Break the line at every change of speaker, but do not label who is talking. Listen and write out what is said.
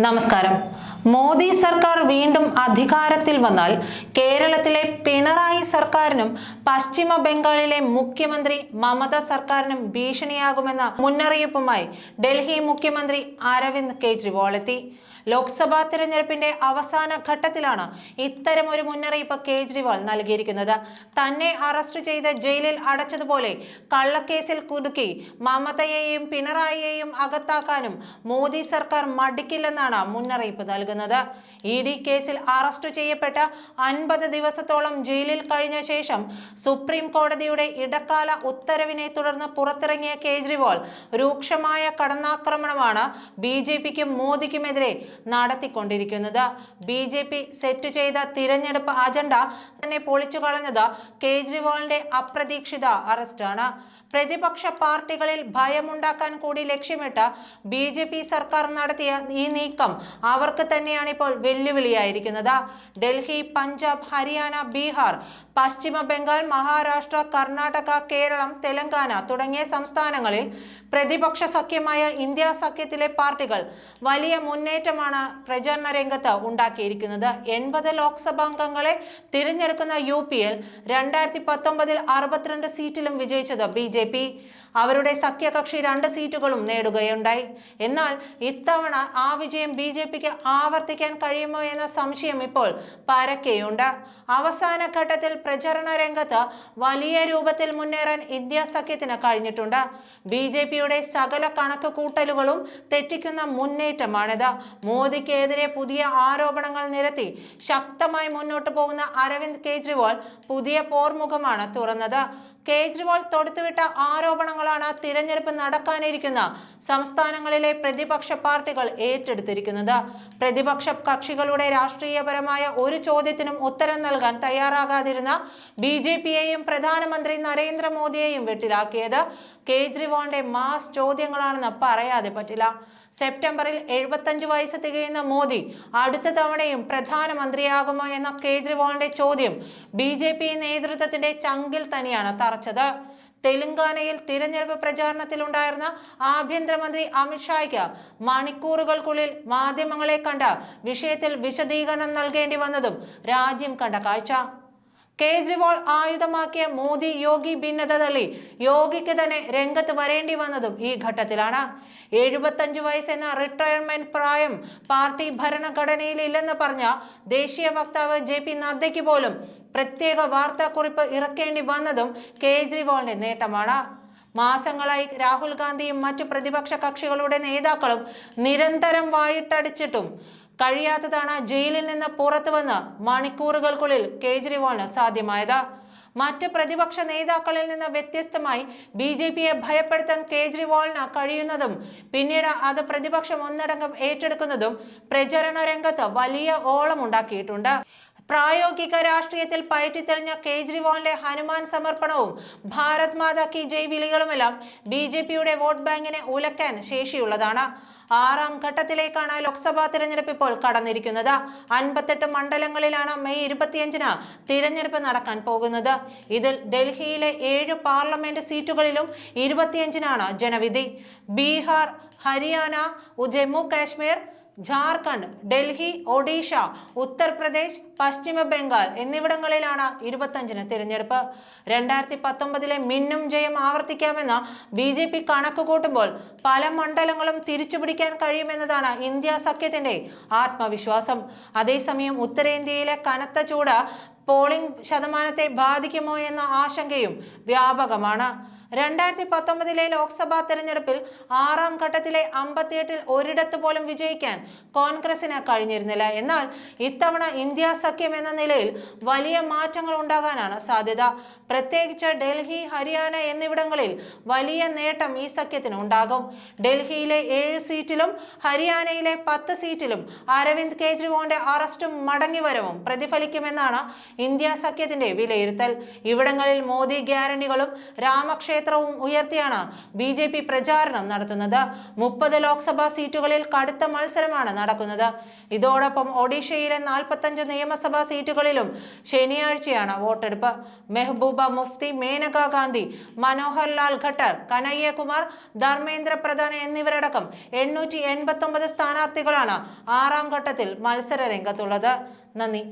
നമസ്കാരം. മോദി സർക്കാർ വീണ്ടും അധികാരത്തിൽ വന്നാൽ കേരളത്തിലെ പിണറായി സർക്കാരിനും പശ്ചിമ ബംഗാളിലെ മുഖ്യമന്ത്രി മമത സർക്കാരിനും ഭീഷണിയാകുമെന്ന മുന്നറിയിപ്പുമായി ഡൽഹി മുഖ്യമന്ത്രി അരവിന്ദ് കെജ്രിവാൾ എത്തി. ലോക്സഭാ തിരഞ്ഞെടുപ്പിന്റെ അവസാന ഘട്ടത്തിലാണ് ഇത്തരമൊരു മുന്നറിയിപ്പ് കേജ്രിവാൾ നൽകിയിരിക്കുന്നത്. തന്നെ അറസ്റ്റ് ചെയ്ത് ജയിലിൽ അടച്ചതുപോലെ കള്ളക്കേസിൽ കുടുക്കി മമതയെയും പിണറായിയെയും അകത്താക്കാനും മോദി സർക്കാർ മടിക്കില്ലെന്നാണ് മുന്നറിയിപ്പ് നൽകുന്നത്. ഇ ഡി കേസിൽ അറസ്റ്റ് ചെയ്യപ്പെട്ട അൻപത് ദിവസത്തോളം ജയിലിൽ കഴിഞ്ഞ ശേഷം സുപ്രീം കോടതിയുടെ ഇടക്കാല ഉത്തരവിനെ തുടർന്ന് പുറത്തിറങ്ങിയ കേജ്രിവാൾ രൂക്ഷമായ കടന്നാക്രമണമാണ് ബി ജെ പിക്കും മോദിക്കുമെതിരെ നടത്തിക്കൊണ്ടിരിക്കുന്നത്. ബി ജെ പി സെറ്റ് ചെയ്ത തിരഞ്ഞെടുപ്പ് അജണ്ട തന്നെ പൊളിച്ചു കളഞ്ഞത് കേജ്രിവാളിന്റെ അപ്രതീക്ഷിത അറസ്റ്റാണ്. പ്രതിപക്ഷ പാർട്ടികളിൽ ഭയമുണ്ടാക്കാൻ കൂടി ലക്ഷ്യമിട്ട് ബി ജെ പി സർക്കാർ നടത്തിയ ഈ നീക്കം അവർക്ക് തന്നെയാണ് ഇപ്പോൾ വെല്ലുവിളിയായിരിക്കുന്നത്. ഡൽഹി പഞ്ചാബ് ഹരിയാന ബീഹാർ പശ്ചിമ ബംഗാൾ മഹാരാഷ്ട്ര കർണാടക കേരളം തെലങ്കാന തുടങ്ങിയ സംസ്ഥാനങ്ങളിൽ പ്രതിപക്ഷ സഖ്യമായ ഇന്ത്യ സഖ്യത്തിലെ പാർട്ടികൾ വലിയ മുന്നേറ്റമാണ് പ്രചരണ രംഗത്ത് ഉണ്ടാക്കിയിരിക്കുന്നത്. എൺപത് ലോക്സഭാംഗങ്ങളെ തിരഞ്ഞെടുക്കുന്ന യു പിയിൽ രണ്ടായിരത്തി പത്തൊമ്പതിൽ അറുപത്തിരണ്ട് സീറ്റിലും വിജയിച്ചത് ബി ജെ പി. അവരുടെ സഖ്യകക്ഷി രണ്ട് സീറ്റുകളും നേടുകയുണ്ടായി. എന്നാൽ ഇത്തവണ ആ വിജയം ബി ജെ പിക്ക് ആവർത്തിക്കാൻ കഴിയുമോ എന്ന സംശയം ഇപ്പോൾ പരക്കെയുണ്ട്. അവസാന ഘട്ടത്തിൽ പ്രചരണ രംഗത്ത് വലിയ രൂപത്തിൽ മുന്നേറാൻ ഇന്ത്യ സഖ്യത്തിന് കഴിഞ്ഞിട്ടുണ്ട്. ബി ജെ പിയുടെ സകല കണക്ക് കൂട്ടലുകളും തെറ്റിക്കുന്ന മുന്നേറ്റമാണിത്. മോദിക്കെതിരെ പുതിയ ആരോപണങ്ങൾ നിരത്തി ശക്തമായി മുന്നോട്ട് പോകുന്ന അരവിന്ദ് കെജ്രിവാൾ പുതിയ പോർമുഖമാണ് തുറന്നത്. കേജ്രിവാൾ തൊടുത്തുവിട്ട ആരോപണങ്ങളാണ് തിരഞ്ഞെടുപ്പ് നടക്കാനിരിക്കുന്ന സംസ്ഥാനങ്ങളിലെ പ്രതിപക്ഷ പാർട്ടികൾ ഏറ്റെടുത്തിരിക്കുന്നത്. പ്രതിപക്ഷ കക്ഷികളുടെ രാഷ്ട്രീയപരമായ ഒരു ചോദ്യത്തിനും ഉത്തരം നൽകാൻ തയ്യാറാകാതിരുന്ന ബി ജെ പിയെയും പ്രധാനമന്ത്രി നരേന്ദ്രമോദിയെയും വെട്ടിലാക്കിയത് കേജ്രിവാളിന്റെ മാസ് ചോദ്യങ്ങളാണെന്ന് പറയാതെ പറ്റില്ല. സെപ്റ്റംബറിൽ എഴുപത്തഞ്ച് വയസ്സ് തികയുന്ന മോദി അടുത്ത തവണയും പ്രധാനമന്ത്രിയാകുമോ എന്ന കേജ്രിവാളിന്റെ ചോദ്യം ബി ജെ പി നേതൃത്വത്തിന്റെ ചങ്കിൽ തന്നെയാണ് തറച്ചത്. തെലങ്കാനയിൽ തിരഞ്ഞെടുപ്പ് പ്രചാരണത്തിലുണ്ടായിരുന്ന ആഭ്യന്തരമന്ത്രി അമിത്ഷായ്ക്ക് മണിക്കൂറുകൾക്കുള്ളിൽ മാധ്യമങ്ങളെ കണ്ട വിഷയത്തിൽ വിശദീകരണം നൽകേണ്ടി വന്നതും രാജ്യം കണ്ട കാഴ്ച. കേജ്രിവാൾ ആയുധമാക്കിയ മോദി യോഗി ഭിന്നത തള്ളി. യോഗിക്ക് തന്നെ രംഗത്ത് വരേണ്ടി വന്നതും ഈ ഘട്ടത്തിലാണ്. എഴുപത്തഞ്ച് വയസ്സെന്ന റിട്ടയർമെന്റ് പ്രായം പാർട്ടി ഭരണഘടനയിൽ ഇല്ലെന്ന് പറഞ്ഞ ദേശീയ വക്താവ് ജെ പി നദ്ദയ്ക്ക് പോലും പ്രത്യേക വാർത്താക്കുറിപ്പ് ഇറക്കേണ്ടി വന്നതും കേജ്രിവാളിന്റെ നേട്ടമാണ്. മാസങ്ങളായി രാഹുൽ ഗാന്ധിയും മറ്റു പ്രതിപക്ഷ കക്ഷികളുടെ നേതാക്കളും നിരന്തരം വായിട്ടടിച്ചിട്ടും കഴിയാത്തതാണ് ജയിലിൽ നിന്ന് പുറത്തു വന്ന് മണിക്കൂറുകൾക്കുള്ളിൽ കേജ്രിവാളിന് സാധ്യമായത്. മറ്റ് പ്രതിപക്ഷ നേതാക്കളിൽ നിന്ന് വ്യത്യസ്തമായി ബി ജെ പിയെ ഭയപ്പെടുത്താൻ കേജ്രിവാളിന് കഴിയുന്നതും പിന്നീട് അത് പ്രതിപക്ഷം ഒന്നടങ്കം ഏറ്റെടുക്കുന്നതും പ്രചരണ രംഗത്ത് വലിയ ഓളമുണ്ടാക്കിയിട്ടുണ്ട്. പ്രായോഗിക രാഷ്ട്രീയത്തിൽ പയറ്റിത്തെളിഞ്ഞ കേജ്രിവാളിന്റെ ഹനുമാൻ സമർപ്പണവും ഭാരത് മാതാ കി ജയ് വിളികളുമെല്ലാം ബി ജെ പിയുടെ വോട്ട് ബാങ്കിനെ ഉലക്കാൻ ശേഷിയുള്ളതാണ്. ആറാം ഘട്ടത്തിലേക്കാണ് ലോക്സഭാ തിരഞ്ഞെടുപ്പ് ഇപ്പോൾ കടന്നിരിക്കുന്നത്. അൻപത്തെട്ട് മണ്ഡലങ്ങളിലാണ് മെയ് ഇരുപത്തിയഞ്ചിന് തിരഞ്ഞെടുപ്പ് നടക്കാൻ പോകുന്നത്. ഇതിൽ ഡൽഹിയിലെ ഏഴ് പാർലമെന്റ് സീറ്റുകളിലും ഇരുപത്തിയഞ്ചിനാണ് ജനവിധി. ബീഹാർ ഹരിയാന ജമ്മു കാശ്മീർ ജാർഖണ്ഡ് ഡൽഹി ഒഡീഷ ഉത്തർപ്രദേശ് പശ്ചിമ ബംഗാൾ എന്നിവിടങ്ങളിലാണ് ഇരുപത്തഞ്ചിന് തിരഞ്ഞെടുപ്പ്. രണ്ടായിരത്തി പത്തൊമ്പതിലെ മിന്നും ജയം ആവർത്തിക്കാമെന്ന് ബി ജെ പി കണക്ക് കൂട്ടുമ്പോൾ പല മണ്ഡലങ്ങളും തിരിച്ചുപിടിക്കാൻ കഴിയുമെന്നതാണ് ഇന്ത്യ സഖ്യത്തിന്റെ ആത്മവിശ്വാസം. അതേസമയം ഉത്തരേന്ത്യയിലെ കനത്ത ചൂട് പോളിംഗ് ശതമാനത്തെ ബാധിക്കുമോ എന്ന ആശങ്കയും വ്യാപകമാണ്. രണ്ടായിരത്തി പത്തൊമ്പതിലെ ലോക്സഭാ തെരഞ്ഞെടുപ്പിൽ ആറാം ഘട്ടത്തിലെ അമ്പത്തിയെട്ടിൽ ഒരിടത്ത് പോലും വിജയിക്കാൻ കോൺഗ്രസിന് കഴിഞ്ഞിരുന്നില്ല. എന്നാൽ ഇത്തവണ ഇന്ത്യ സഖ്യം എന്ന നിലയിൽ വലിയ മാറ്റങ്ങൾ ഉണ്ടാകാനാണ് സാധ്യത. പ്രത്യേകിച്ച് ഡൽഹി ഹരിയാന എന്നിവിടങ്ങളിൽ വലിയ നേട്ടം ഈ സഖ്യത്തിന് ഉണ്ടാകും. ഡൽഹിയിലെ ഏഴ് സീറ്റിലും ഹരിയാനയിലെ പത്ത് സീറ്റിലും അരവിന്ദ് കെജ്രിവാളിന്റെ അറസ്റ്റും മടങ്ങിവരവും പ്രതിഫലിക്കുമെന്നാണ് ഇന്ത്യ സഖ്യത്തിന്റെ വിലയിരുത്തൽ. ഇവിടങ്ങളിൽ മോദി ഗ്യാരണ്ടികളും രാമക്ഷേത്ര ക്ഷേത്രവും ഉയർത്തിയാണ് ബി ജെ പി പ്രചാരണം നടത്തുന്നത്. മുപ്പത് ലോക്സഭാ സീറ്റുകളിൽ കടുത്ത മത്സരമാണ് നടക്കുന്നത്. ഇതോടൊപ്പം ഒഡീഷയിലെ നാൽപ്പത്തഞ്ച് നിയമസഭാ സീറ്റുകളിലും ശനിയാഴ്ചയാണ് വോട്ടെടുപ്പ്. മെഹബൂബ മുഫ്തി മേനക ഗാന്ധി മനോഹർ ലാൽ ഖട്ടർ കനയ്യകുമാർ ധർമ്മേന്ദ്ര പ്രധാൻ എന്നിവരടക്കം എണ്ണൂറ്റി എൺപത്തി സ്ഥാനാർത്ഥികളാണ് ആറാം ഘട്ടത്തിൽ മത്സര രംഗത്തുള്ളത് നന്ദി.